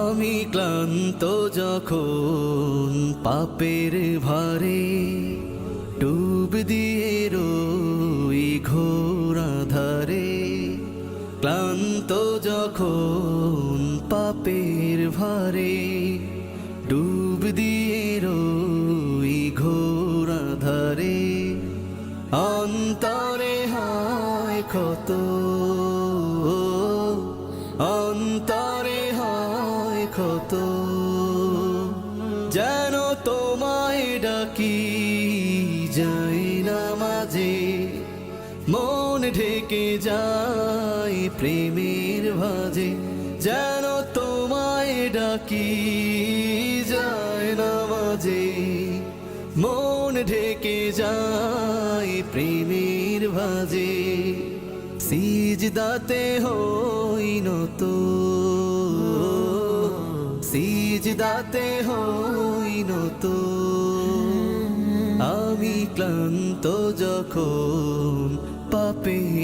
আমি ক্লান্ত যখন পাপের ভারে ডুব দিয়ে রই ঘোর ধারে ক্লান্ত যখন পাপের ভারে ডুব দিয়ে রই ঘোর ধারে অন্তরে হয় ক্ষত অন্তরে হয় ক্ষত। যেন তোমায় ডাকি, যাই না মাঝে। মন ঢেকে যায় প্রেমের ভাজে। যেন তোমায় ডাকি যায় না মাঝে। মন ঢেকে যায় প্রেমের ভাজে সিজদাতে হই নত। সিজদাতে হই নত। আমি ক্লান্ত যখন পাপের